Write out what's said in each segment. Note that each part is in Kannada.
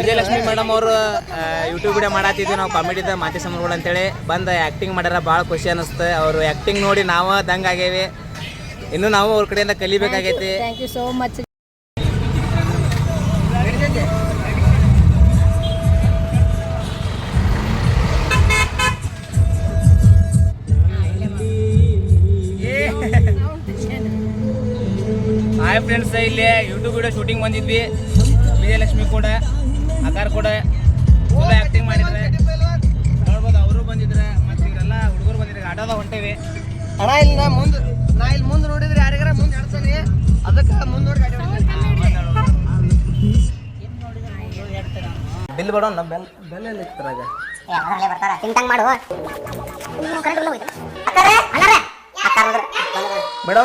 ವಿಜಯಲಕ್ಷ್ಮಿ ಮೇಡಮ್ ಅವರು ಯೂಟ್ಯೂಬ್ ವಿಡಿಯೋ ಮಾಡತ್ತಿದ್ವಿ ನಾವು ಕಾಮಿಡಿದ ಮಾತಿ ಅಂತ ಅಂತೇಳಿ ಬಂದ ಆಕ್ಟಿಂಗ್ ಮಾಡ್ಯಾರ ಭಾಳ ಖುಷಿ ಅನಿಸ್ತು. ಅವರು ಆಕ್ಟಿಂಗ್ ನೋಡಿ ನಾವು ದಂಗ ಆಗೇವಿ. ಇನ್ನು ನಾವು ಅವ್ರ ಕಡೆಯಿಂದ ಕಲಿಬೇಕಾಗೈತಿ. Thank you so much hi friends ಇಲ್ಲಿ ಯೂಟ್ಯೂಬ್ ವಿಡಿಯೋ ಶೂಟಿಂಗ್ ಬಂದಿದ್ವಿ. ವಿಜಯಲಕ್ಷ್ಮಿ ಕೂಡ ಅಕಾರ ಕೂಡ ಚಲೋ ಆ್ಯಕ್ಟಿಂಗ್ ಮಾಡಿದ್ರೆ ನೋಡ್ಬೋದು ಅವರು ಬಂದಿದ್ರೆ ಮತ್ತೆ ಇವರೆಲ್ಲ ಹುಡುಗರು ಬಂದಿದ್ರೆ ಆಟೋದಾಗ ಹೊಂಟೇವಿ. ಅಣ್ಣ ಇಲ್ಲಿ ನಾ ಮುಂದೆ ನಾ ಇಲ್ಲಿ ಮುಂದೆ ನೋಡಿದ್ರೆ ಯಾರಿಗಾರ ಮುಂದೆ ಆಡ್ತಾನೆ ಅದಕ್ಕೆ ಮುಂದೆ ನೋಡಿ ಗಾಡಿ ಬಿಲ್ ಬಡೋ ನಮ್ಮ ಬೆಲ್ ಬೆಲ್ ಎಲ್ಲಿ ಇತ್ತರಾಗ ತಿಂತಂಗ್ ಮಾಡು.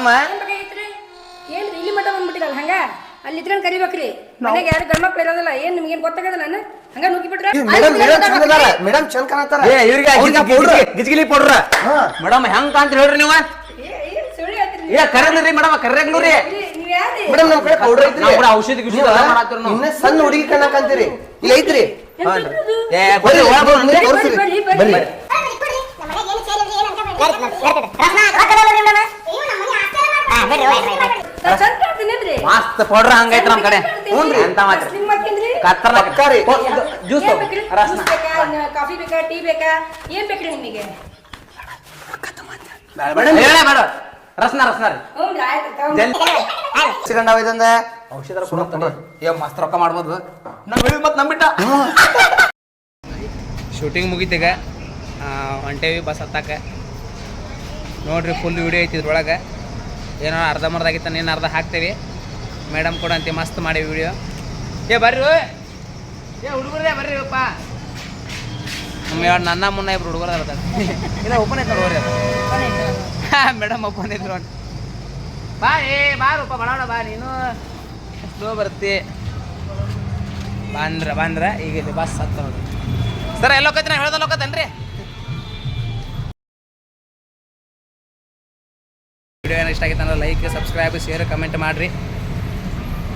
ಕರೆಂಟ್ ಬಂದ್ಬಿಟ್ಟಿರಲ್ಲ ಹಂಗ? ಅಲ್ಲಿ ಇದ್ಕೊಂಡು ಕರಿಬೇಕ್ರಿ. ಮನೆಗೆ ಯಾರು ಗಂಡ ಮಕ್ಳು ಇರೋದಿಲ್ಲ ಏನ್ ನಿಮ್ಗೇನ್ ಗೊತ್ತಾಗದ ನಾನು? ಹಂಗ ನುಗ್ಗಿ ಬಿಟ್ರೆ ಮೇಡಮ್ ಚಂದ ಕಾಣತ್ತಾರ. ಏ ಇವ್ರಿಗೆ. ಗಿಜ್ಗಿಲಿ ಪೌಡ್ರ. ಮೇಡಮ್ ಹೆಂಗ್ ಕಾಂತ ಹೇಳ್ರಿ ನೀವು? ಏ ಕರೆಗ್ಲಿ ಮೇಡಮ್ ಕರೆಗ್ಲು ರೀ ನೀವ್ ಯಾರ್ರಿ? ಮೇಡಮ್ ನಮ್ಮ ಕಡೆ ಪೌಡರ್ ಐತ್ರಿ. ನಾವು ಕೂಡ ಔಷಧಿ ಗಿಷಧಿ ಎಲ್ಲ ಮಾಡಾತ್ತೀವಿ ನಾವು. ಇನ್ನ ಸಣ್ಣ ಹುಡುಗಿ ಕಣ್ಣಕಂತೀರಿ ಇಲ್ಲ ಐತ್ರಿ. ಏ ಬರ್ರಿ ಒಳಗ್ ಬರ್ರಿ ಅಂದ್ರೆ. ತೋರ್ಸ್ರಿ ಬರ್ರಿ, ಬರ್ರಿ. ಬರ್ರಿ. ನಾನ್ ಚಂದ ಕಾಣ್ತೀನೇನ್ರಿ? ಮಸ್ತ್ ಪೌಡ್ರ ಹಂಗೈತ್ ನಮ್ ಕಡೆ. ಹ್ಞೂನ್ರಿ. ಅಂತ ಮಾತ್ರ? ಕತ್ತರ್ನ ಪಕ್ಕಾರಿ. ಜ್ಯೂಸ್? ರಸ್ನ. ಕಾಫಿ ಬೇಕಾ? ಟೀ ಬೇಕಾ? ಏನ್ ಬೇಕ್ರಿ ನಿಮಗೆ? ಹೇಳ ಬೇಡ. ರಸ್ನ ರಸ್ನ ಸಿಗಂಡಾವ ಇದಂದ. ಔಷಧ ಏ ಮಸ್ತ್ ರೊಕ್ಕ ಮಾಡ್ಬೋದು. ನಮ್ಮ ಹೇಳಿದ್ ಮತ್ತೆ ನಂಬಿಟ್ಟ. ಶೂಟಿಂಗ್ ಮುಗಿತೀಗ ಹೊಂಟೇವಿ ಬಸ್ ಹತ್ತಾಕ ನೋಡ್ರಿ ಫುಲ್ ವಿಡಿಯೋ ಐತಿ ಇದ್ರೊಳಗೆ. ಏನೋ ಅರ್ಧ ಆಗಿತ್ತ ನೀನು ಅರ್ಧ ಹಾಕ್ತೇವಿ. ಮೇಡಮ್ ಕೂಡ ಅಂತೆ ಮಸ್ತ್ ಮಾಡಿ ವಿಡಿಯೋ ಏ ಬರ್ರಿ ಏ ಹುಡುಗರೇ ಬರ್ರಿ ಅಪ್ಪ. ನನ್ನ ಮುನ್ನ ಇಬ್ರು ಹುಡುಗರ ಬರ್ತಾರೆ ಇಲ್ಲ ಓಪನ್ ಐತೆ ಮೇಡಮ್ ಓಪನ್ ಇದ್ರು ಬಾ ಏ ಬಾರಪ್ಪ ಬಡವಣ ಬಾ ನೀನು. ಸ್ಲೋ ಬರ್ತಿ. ಬಂದ್ರ ಬಂದ್ರ ಈಗ ಇಲ್ಲಿ ಬಸ್ ಹತ್ತ ನೋಡ್ರಿ ಸರ್ ಎಲ್ಲ ನಾ ಹೇಳ್ದಲ್ಲ ಹೋಗತ್ತೇನ್ರಿ ವಿಡಿಯೋ ಏನೋ ಇಷ್ಟ ಆಗಿತ್ತು ಅಂದ್ರೆ ಲೈಕ್ ಸಬ್ಸ್ಕ್ರೈಬ್ ಶೇರ್ ಕಮೆಂಟ್ ಮಾಡ್ರಿ.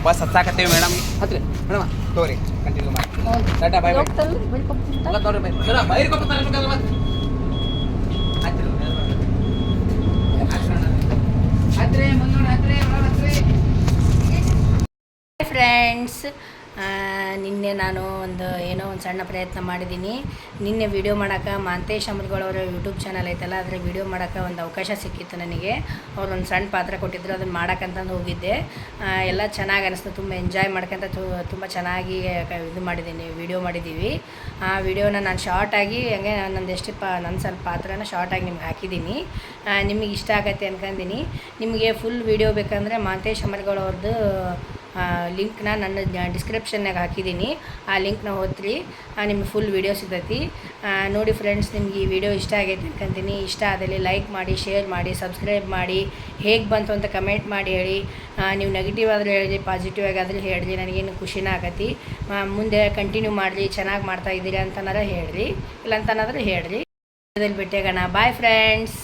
ಬಸ್ ಹತ್ತಾಕತ್ತೀವಿ ಮೇಡಮ್ ಹತ್ರಿ. ಮೇಡಮ್ ತೋರಿ ಕಂಟಿನ್ಯೂ ಮಾಡಿ. ಟಾಟಾ ಬೈ ಎಲ್ಲ ತೋರಿ ಬೈ ಸರ ಬೈರ್ ಮತ್ತೆ ಫ್ರೆಂಡ್ಸ್ ನಿನ್ನೆ ನಾನು ಒಂದು ಏನೋ ಒಂದು ಸಣ್ಣ ಪ್ರಯತ್ನ ಮಾಡಿದ್ದೀನಿ. ನಿನ್ನೆ ವಿಡಿಯೋ ಮಾಡೋಕೆ ಮಾಂತೇಶ್ ಅಮೃಗಳವರ ಯೂಟ್ಯೂಬ್ ಚಾನಲ್ ಐತಲ್ಲ ಅದರ ವಿಡಿಯೋ ಮಾಡೋಕೆ ಒಂದು ಅವಕಾಶ ಸಿಕ್ಕಿತ್ತು ನನಗೆ. ಅವ್ರು ಒಂದು ಸಣ್ಣ ಪಾತ್ರ ಕೊಟ್ಟಿದ್ರು, ಅದನ್ನು ಮಾಡೋಕ್ಕಂತಂದು ಹೋಗಿದ್ದೆ. ಎಲ್ಲ ಚೆನ್ನಾಗಿ ಅನಿಸ್ತು, ತುಂಬ ಎಂಜಾಯ್ ಮಾಡ್ಕೊಂತ ತುಂಬ ಚೆನ್ನಾಗಿ ಇದು ಮಾಡಿದ್ದೀನಿ ವಿಡಿಯೋ ಮಾಡಿದ್ದೀವಿ. ಆ ವಿಡಿಯೋನ ನಾನು ಶಾರ್ಟಾಗಿ ಹಂಗೆ ನಂದು ಎಷ್ಟು ಪಾ ನನ್ನ ಸ್ವಲ್ಪ ಪಾತ್ರನ ಶಾರ್ಟಾಗಿ ನಿಮ್ಗೆ ಹಾಕಿದ್ದೀನಿ. ನಿಮಗೆ ಇಷ್ಟ ಆಗತ್ತೆ ಅನ್ಕೊಂಡಿನಿ ನಿಮಗೆ ಫುಲ್ ವಿಡಿಯೋ ಬೇಕಂದರೆ ಮಾಂತೇಶ್ ಅಮರ್ಗಳವ್ರದ್ದು ಲಿಂಕ್ನ ನನ್ನ ಡಿಸ್ಕ್ರಿಪ್ಷನ್ನಾಗ ಹಾಕಿದ್ದೀನಿ ಆ ಲಿಂಕ್ನ ಓದ್ರಿ ನಿಮ್ಗೆ ಫುಲ್ ವೀಡಿಯೋ ಸಿಗ್ತೈತಿ. ನೋಡಿ ಫ್ರೆಂಡ್ಸ್ ನಿಮ್ಗೆ ಈ ವಿಡಿಯೋ ಇಷ್ಟ ಆಗೈತೆ ಅಂತಂತೀನಿ ಇಷ್ಟ ಆದಲ್ಲಿ ಲೈಕ್ ಮಾಡಿ ಶೇರ್ ಮಾಡಿ ಸಬ್ಸ್ಕ್ರೈಬ್ ಮಾಡಿ. ಹೇಗೆ ಬಂತು ಅಂತ ಕಮೆಂಟ್ ಮಾಡಿ ಹೇಳಿ. ನೀವು ನೆಗೆಟಿವ್ ಆದರೂ ಹೇಳಿ ಪಾಸಿಟಿವ್ ಆಗಾದ್ರೆ ಹೇಳ್ರಿ. ನನಗೇನು ಖುಷಿನ ಆಗತಿ. ಆ, ಮುಂದೆ ಕಂಟಿನ್ಯೂ ಮಾಡಿರಿ ಚೆನ್ನಾಗಿ ಮಾಡ್ತಾ ಇದ್ದೀರಿ ಅಂತನಾರ ಹೇಳ್ರಿ. ಇಲ್ಲ ಅಂತನಾದ್ರೆ ಹೇಳ್ರಿ ಭೇಟಿಯಾಗೋಣ ಬಾಯ್ ಫ್ರೆಂಡ್ಸ್